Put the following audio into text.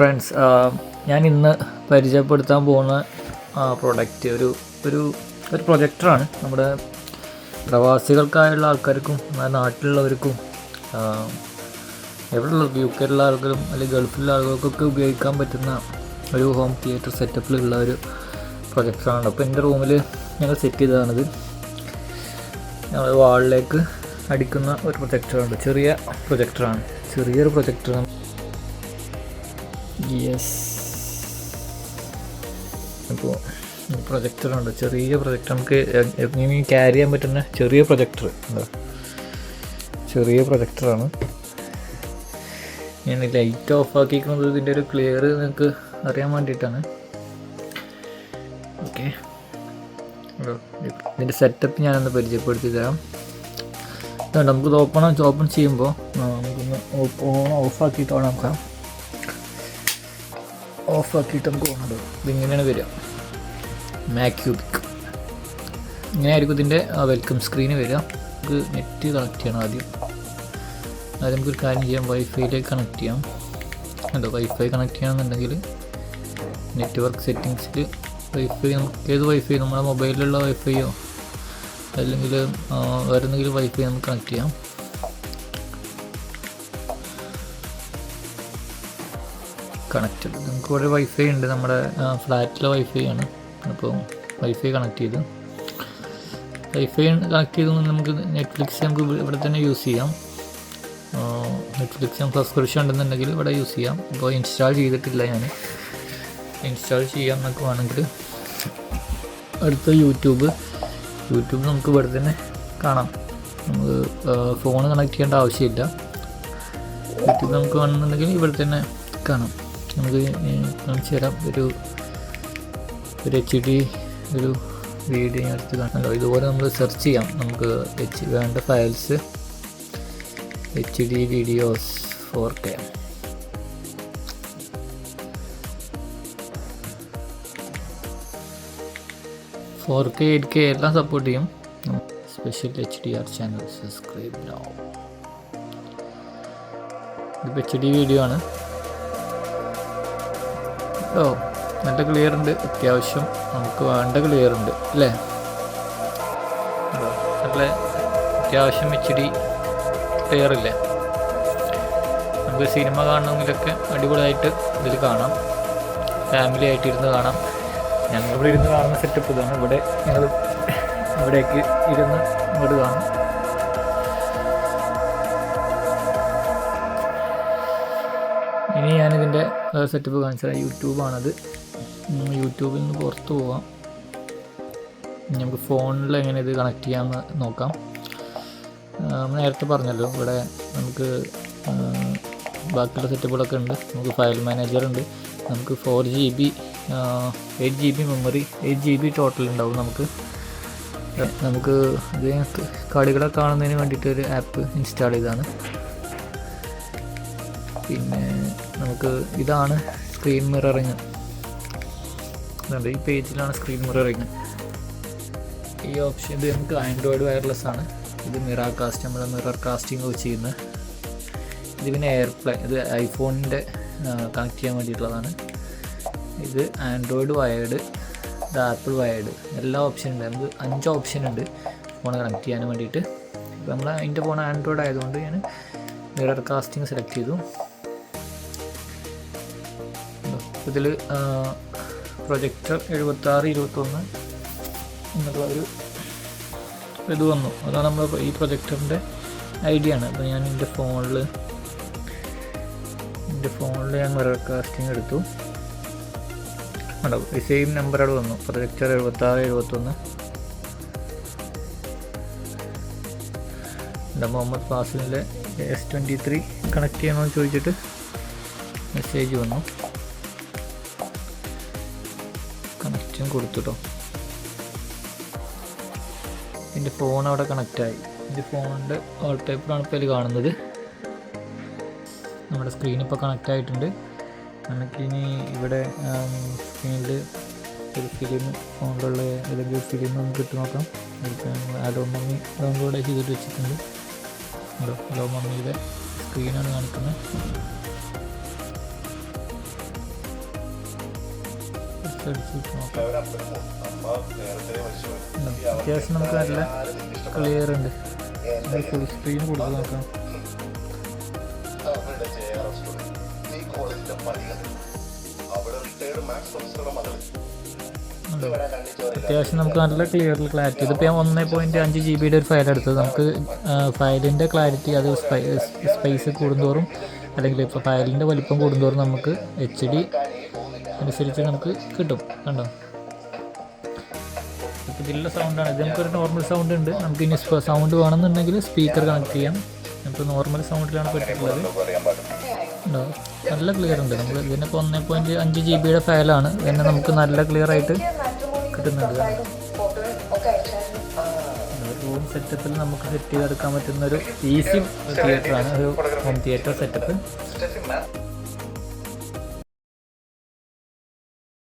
Friends ഞാൻ ഇന്ന് പരിചയപ്പെടുത്താൻ പോകുന്ന പ്രൊഡക്റ്റ് ഒരു ഒരു ഒരു പ്രൊജക്ടറാണ് നമ്മുടെ പ്രവാസികൾക്കായുള്ള ആൾക്കാർക്കും നമ്മുടെ നാട്ടിലുള്ളവർക്കും എവിടെ ഉള്ള യു കെയിലുള്ള ആളുകളും അല്ലെങ്കിൽ ഗൾഫിലുള്ള ആളുകൾക്കൊക്കെ ഉപയോഗിക്കാൻ പറ്റുന്ന ഒരു ഹോം തിയേറ്റർ സെറ്റപ്പിലുള്ള ഒരു പ്രൊജക്ടറാണ് അപ്പോൾ എന്റെ റൂമിൽ ഞങ്ങൾ സെറ്റ് ചെയ്തതാണിത്. ഞങ്ങൾ വാളിലേക്ക് അടിക്കുന്ന ഒരു പ്രൊജക്ടറുണ്ട് ചെറിയ പ്രൊജക്ടറാണ് ചെറിയൊരു പ്രൊജക്ടറാണ് യെസ് അപ്പോൾ പ്രൊജക്ടറുണ്ട് ചെറിയ പ്രൊജക്ടർ നമുക്ക് എങ്ങനെ ക്യാരി ചെയ്യാൻ പറ്റുന്ന ചെറിയ പ്രൊജക്ടർ എന്താ ചെറിയ പ്രൊജക്ടറാണ് ഞാൻ ലൈറ്റ് ഓഫ് ആക്കിക്കുന്നത് ഇതിന്റെ ഒരു ക്ലിയർ നിങ്ങൾക്ക് അറിയാൻ വേണ്ടിയിട്ടാണ്. ഓക്കെ ഇതിന്റെ സെറ്റപ്പ് ഞാനൊന്ന് പരിചയപ്പെടുത്തി തരാം. നമുക്കിത് ഓപ്പൺ ഓപ്പൺ ചെയ്യുമ്പോൾ നമുക്കൊന്ന് ഓൺ ഓഫ് ആക്കിയിട്ട് ഓണാക്കാം ഓഫ് ആക്കിയിട്ട് നമുക്ക് ഓണത് ഇതിങ്ങനെയാണ് വരിക. മാക്യൂബിക് ഇങ്ങനെ ആയിരിക്കും ഇതിന്റെ വെൽക്കം സ്ക്രീന് വരിക. നമുക്ക് നെറ്റ് കണക്ട് ചെയ്യണം ആദ്യം. ആദ്യം നമുക്കൊരു കാര്യം ചെയ്യാം. വൈഫൈയിലേക്ക് കണക്ട് ചെയ്യാം. എന്തോ വൈഫൈ കണക്ട് ചെയ്യണമെന്നുണ്ടെങ്കിൽ നെറ്റ്വർക്ക് സെറ്റിങ്സിൽ വൈഫൈ നമുക്ക് ഏത് വൈഫൈ നമ്മുടെ മൊബൈലിലുള്ള വൈഫൈയോ അല്ലെങ്കിൽ വേറെ എന്തെങ്കിലും വൈഫൈ നമുക്ക് കണക്ട് ചെയ്യാം. കണക്റ്റഡ് നമുക്ക് ഇവിടെ വൈഫൈ ഉണ്ട്. നമ്മുടെ ഫ്ലാറ്റിലെ വൈഫൈ ആണ്. അപ്പോൾ വൈഫൈ കണക്ട് ചെയ്തു. വൈഫൈ കണക്ട് ചെയ്ത് നമുക്ക് നെറ്റ്ഫ്ലിക്സ് നമുക്ക് ഇവ- ഇവിടെ തന്നെ യൂസ് ചെയ്യാം. നെറ്റ്ഫ്ലിക്സ് സബ്സ്ക്രിപ്ഷൻ ഉണ്ടെന്നുണ്ടെങ്കിൽ ഇവിടെ യൂസ് ചെയ്യാം. ഇപ്പോൾ ഇൻസ്റ്റാൾ ചെയ്തിട്ടില്ല ഞാൻ ഇൻസ്റ്റാൾ ചെയ്യാം എന്നൊക്കെ വേണമെങ്കിൽ അടുത്ത യൂട്യൂബ് യൂട്യൂബ് നമുക്ക് ഇവിടെ തന്നെ കാണാം. നമുക്ക് ഫോൺ കണക്ട് ചെയ്യേണ്ട ആവശ്യമില്ല. യൂട്യൂബ് നമുക്ക് വേണമെന്നുണ്ടെങ്കിൽ ഇവിടെ തന്നെ കാണാം. നമുക്ക് കാണിച്ചു തരാം. ഒരു ഒരു എച്ച് ഡി ഒരു വീഡിയോ ഞാൻ എടുത്ത് കാണാമല്ലോ ഇതുപോലെ നമ്മൾ സെർച്ച് ചെയ്യാം. നമുക്ക് എച്ച് വേണ്ട files H D videos four K four K eight K എല്ലാം സപ്പോർട്ട് ചെയ്യും. Special H D R channel subscribe ഇതിപ്പോൾ എച്ച് ഡി വീഡിയോ ആണ്. ഓ നല്ല ക്ലിയർ ഉണ്ട്. അത്യാവശ്യം നമുക്ക് വേണ്ട ക്ലിയർ ഉണ്ട് അല്ലേ? നല്ല അത്യാവശ്യം എച്ച് ഡി ക്ലിയർ ഇല്ലേ? നമുക്ക് സിനിമ കാണണമെങ്കിലൊക്കെ അടിപൊളിയായിട്ട് ഇതിൽ കാണാം. ഫാമിലി ആയിട്ട് ഇരുന്ന് കാണാം. ഞങ്ങളിവിടെ ഇരുന്ന് കാണുന്ന സെറ്റപ്പ് ഇതാണ്. ഇവിടെ ഞങ്ങൾ ഇവിടേക്ക് ഇരുന്ന് ഇങ്ങോട്ട് കാണും. ഇനി ഞാനിതിന്റെ സെറ്റപ്പ് കാണിച്ചാൽ യൂട്യൂബാണത്. ഉം, യൂട്യൂബിൽ നിന്ന് പുറത്ത് പോവാം. നമുക്ക് ഫോണിൽ എങ്ങനെ ഇത് കണക്ട് ചെയ്യാമെന്ന് നോക്കാം. നേരത്തെ പറഞ്ഞല്ലോ ഇവിടെ നമുക്ക് ബാക്കിയുള്ള സെറ്റപ്പുകളൊക്കെ ഉണ്ട്. നമുക്ക് ഫയൽ മാനേജർ ഉണ്ട്. നമുക്ക് four G B eight G B memory eight G B total ഉണ്ടാവും നമുക്ക്. നമുക്ക് ഇത് കളികളെ കാണുന്നതിന് വേണ്ടിയിട്ട് ഒരു ആപ്പ് ഇൻസ്റ്റാൾ ചെയ്താണ് പിന്നെ നമുക്ക് ഇതാണ് സ്ക്രീൻ മിററിങ് ഈ പേജിലാണ് സ്ക്രീൻ മിററിങ് ഈ ഓപ്ഷൻ ഇത് നമുക്ക് ആൻഡ്രോയിഡ് വയർലെസ് ആണ്. ഇത് മിറർ കാസ്റ്റ് നമ്മൾ മിറർ കാസ്റ്റിംഗ് വെച്ച് ചെയ്യുന്നത്. ഇത് പിന്നെ എയർപ്ലേ ഇത് ഐഫോണിന്റെ കണക്ട് ചെയ്യാൻ വേണ്ടിയിട്ടുള്ളതാണ്. ഇത് ആൻഡ്രോയിഡ് വയേർഡ് ഇത് ആപ്പിൾ വയേർഡ് എല്ലാ ഓപ്ഷനും ഉണ്ട്. നമുക്ക് അഞ്ച് ഓപ്ഷൻ ഉണ്ട് ഫോൺ കണക്ട് ചെയ്യാൻ വേണ്ടിയിട്ട്. ഇപ്പോൾ നമ്മൾ അതിന്റെ ഫോൺ ആൻഡ്രോയിഡ് ആയതുകൊണ്ട് ഞാൻ മിറർ കാസ്റ്റിംഗ് സെലക്ട് ചെയ്തു. ഇതിൽ പ്രൊജക്ടർ എഴുപത്താറ് ഇരുപത്തൊന്ന് എന്നുള്ള ഒരു ഇത് വന്നു. അതാണ് നമ്മൾ ഈ പ്രൊജക്ടറിന്റെ ഐഡിയ ആണ് അപ്പോൾ ഞാൻ എന്റെ ഫോണിൽ എന്റെ ഫോണിൽ ഞാൻ മിറർ കാസ്റ്റിംഗ് എടുത്തു. ഉണ്ടാവും ഈ സെയിം നമ്പർ അവിടെ വന്നു. പ്രൊജക്ടർ എഴുപത്താറ് എഴുപത്തൊന്ന്. എന്റെ മുഹമ്മദ് ഫാസിലിന്റെ എസ് ട്വന്റി ത്രീ കണക്ട് ചെയ്യണമെന്ന് ചോദിച്ചിട്ട് മെസ്സേജ് വന്നു. കണക്ഷൻ കൊടുത്തുട്ടോ. എന്റെ ഫോൺ അവിടെ കണക്റ്റായി എന്റെ ഫോണിന്റെ ഓൾ ടൈപ്പിലാണ് ഇപ്പോൾ അതിൽ കാണുന്നത്. നമ്മുടെ സ്ക്രീൻ ഇപ്പോൾ കണക്റ്റ് ആയിട്ടുണ്ട്. നമുക്കിനി ഇവിടെ സ്ക്രീനിൽ ഒരു ഫിലിം ഫോണിലുള്ള ഏതെങ്കിലും ഫിലിം നമുക്ക് ഇട്ട് നോക്കാം. ഹലോ മമ്മി ഡൗൺലോഡ് ചെയ്തിട്ട് വെച്ചിട്ടുണ്ട്. ഹലോ ഹലോ മമ്മിയുടെ സ്ക്രീനാണ് കാണിക്കുന്നത്. അത്യാവശ്യം നമുക്ക് നല്ല ക്ലിയർ ഉണ്ട്. ഫുൾ സ്ക്രീൻ കൊടുത്ത് നോക്കാം? അത്യാവശ്യം നമുക്ക് നല്ല ക്ലിയർ ക്ലാരിറ്റി ഇതിപ്പോൾ ഞാൻ ഒന്നേ പോയിന്റ് അഞ്ച് ജി ബിയുടെ ഒരു ഫയൽ എടുത്തത്. നമുക്ക് ഫയലിന്റെ ക്ലാരിറ്റി അത് സ്പൈസ് കൂടുന്തോറും അല്ലെങ്കിൽ ഇപ്പോൾ ഫയലിന്റെ വലിപ്പം കൂടുന്തോറും നമുക്ക് എച്ച് ഡി അനുസരിച്ച് നമുക്ക് കിട്ടും കണ്ടോ? ഇപ്പോൾ ഇതിലുള്ള സൗണ്ടാണ് ഇത് നമുക്കൊരു നോർമൽ സൗണ്ട് ഉണ്ട്. നമുക്ക് ഇനി സൗണ്ട് വേണമെന്നുണ്ടെങ്കിൽ സ്പീക്കർ കണക്ട് ചെയ്യാം. നമുക്ക് നോർമൽ സൗണ്ടിലാണ് പെട്ടിട്ടുള്ളത്. ഉണ്ടോ നല്ല ക്ലിയർ ഉണ്ട്. നമ്മൾ ഇതിനിപ്പോൾ ഒന്നേ പോയിന്റ് അഞ്ച് ജി ബിയുടെ ഫയലാണ് ഇതിനെ നമുക്ക് നല്ല ക്ലിയർ ആയിട്ട് കിട്ടുന്നുണ്ട്. റൂം സെറ്റപ്പിൽ നമുക്ക് സെറ്റ് ചെയ്തെടുക്കാൻ പറ്റുന്ന ഒരു ഈസി തിയേറ്ററാണ് ഒരു ഹോം തിയേറ്റർ സെറ്റപ്പ്